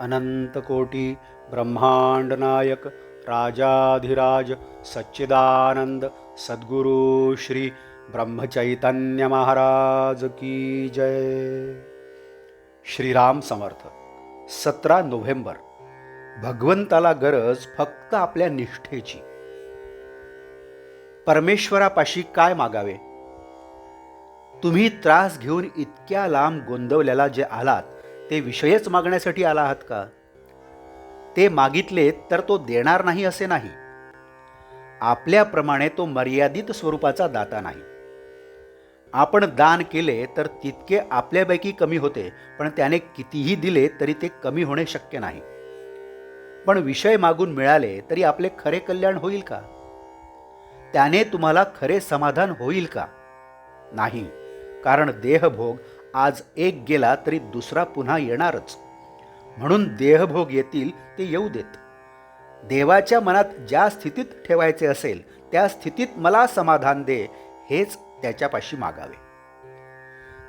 अनंतकोटी ब्रह्मांड नायक राजाधिराज सच्चिदानंद सद्गुरु श्री ब्रह्मचैतन्य महाराज की जय। श्रीराम समर्थ सतरा नोव्हेंबर भगवंताला गरज फक्त आपल्या निष्ठेची. परमेश्वरापाशी काय मागावे? तुम्ही त्रास घेऊन इतक्या लांब गोंदवल्याला जे आलात ते विषयच मागण्यासाठी आला आहात का? ते मागितले तर तो देणार नाही असे नाही. आपल्याप्रमाणे तो मर्यादित स्वरूपाचा दाता नाही. आपण दान केले तर तितके आपल्यापैकी कमी होते पण त्याने कितीही दिले तरी ते कमी होणे शक्य नाही. पण विषय मागून मिळाले तरी आपले खरे कल्याण होईल का? त्याने तुम्हाला खरे समाधान होईल का? नाही कारण देहभोग आज एक गेला तरी दुसरा पुन्हा येणारच. म्हणून देहभोग येतील ते येऊ देत. देवाच्या मनात ज्या स्थितीत ठेवायचे असेल त्या स्थितीत मला समाधान दे हेच त्याच्यापाशी मागावे.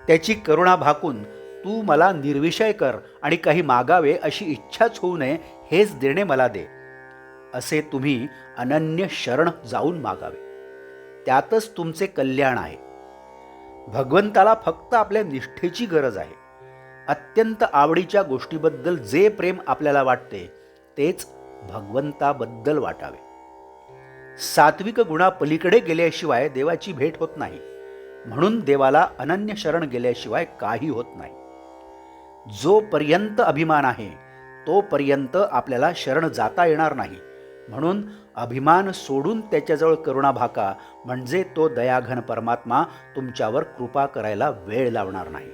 त्याची करुणा भाकून तू मला निर्विषय कर आणि काही मागावे अशी इच्छाच होऊ नये हेच देणे मला दे. असे तुम्ही अनन्य शरण जाऊन मागावे. त्यातच तुमचे कल्याण आहे. भगवंताला फक्त आपल्या निष्ठेची गरज आहे. अत्यंत आवडीच्या गोष्टीबद्दल जे प्रेम आपल्याला वाटते तेच भगवंताबद्दल वाटावे. सात्विक गुणापलीकडे गेल्याशिवाय देवाची भेट होत नाही. म्हणून देवाला अनन्य शरण गेल्याशिवाय काही होत नाही. जोपर्यंत अभिमान आहे तोपर्यंत आपल्याला शरण जाता येणार नाही. म्हणून अभिमान सोडून त्याच्याजवळ करुणा भाका म्हणजे तो दयाघन परमात्मा तुमच्यावर कृपा करायला वेळ लावणार नाही.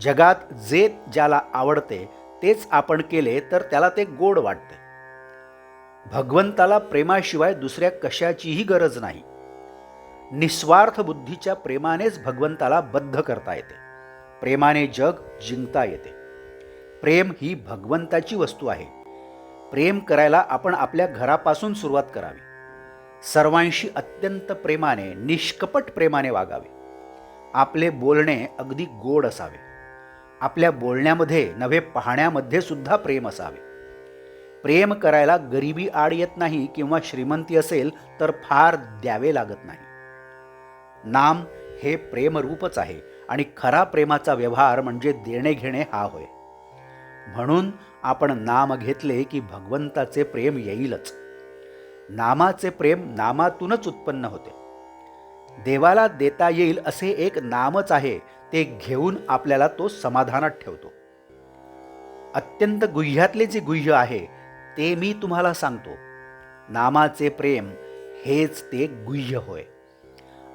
जगात जे ज्याला आवडते तेच आपण केले तर त्याला ते गोड वाटते. भगवंताला प्रेमाशिवाय दुसऱ्या कशाचीही गरज नाही. निस्वार्थ बुद्धीच्या प्रेमानेच भगवंताला बद्ध करता येते. प्रेमाने जग जिंकता येते. प्रेम ही भगवंताची वस्तू आहे. प्रेम करायला आपण आपल्या घरापासून सुरुवात करावी. सर्वांशी अत्यंत प्रेमाने निष्कपट प्रेमाने वागावे. आपले बोलणे अगदी गोड असावे. आपल्या बोलण्यामध्ये नव्हे पाहण्यामध्ये सुद्धा प्रेम असावे. प्रेम करायला गरिबी आड येत नाही किंवा श्रीमंती असेल तर फार द्यावे लागत नाही. नाम हे प्रेमरूपच आहे आणि खरा प्रेमाचा व्यवहार म्हणजे देणे घेणे हा होय. म्हणून आपण नाम घेतले की भगवंताचे प्रेम येईलच. नामाचे प्रेम नामातूनच उत्पन्न होते. देवाला देता येईल असे एक नामच आहे ते घेऊन आपल्याला तो समाधानात ठेवतो. अत्यंत गुह्यातले जे गुह्य आहे ते मी तुम्हाला सांगतो. नामाचे प्रेम हेच ते गुह्य होय.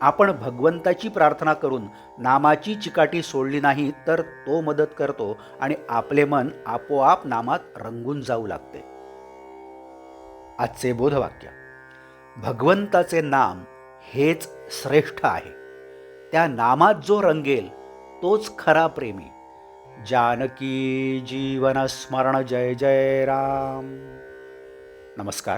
आपण भगवंताची प्रार्थना करून नामाची चिकाटी सोडली नाही तर तो मदत करतो आणि आपले मन आपोआप नामात रंगून जाऊ लागते. आजचे बोधवाक्य. भगवंताचे नाम हेच श्रेष्ठ आहे. त्या नामात जो रंगेल तोच खरा प्रेमी. जानकी जीवन स्मरण जय जय राम. नमस्कार.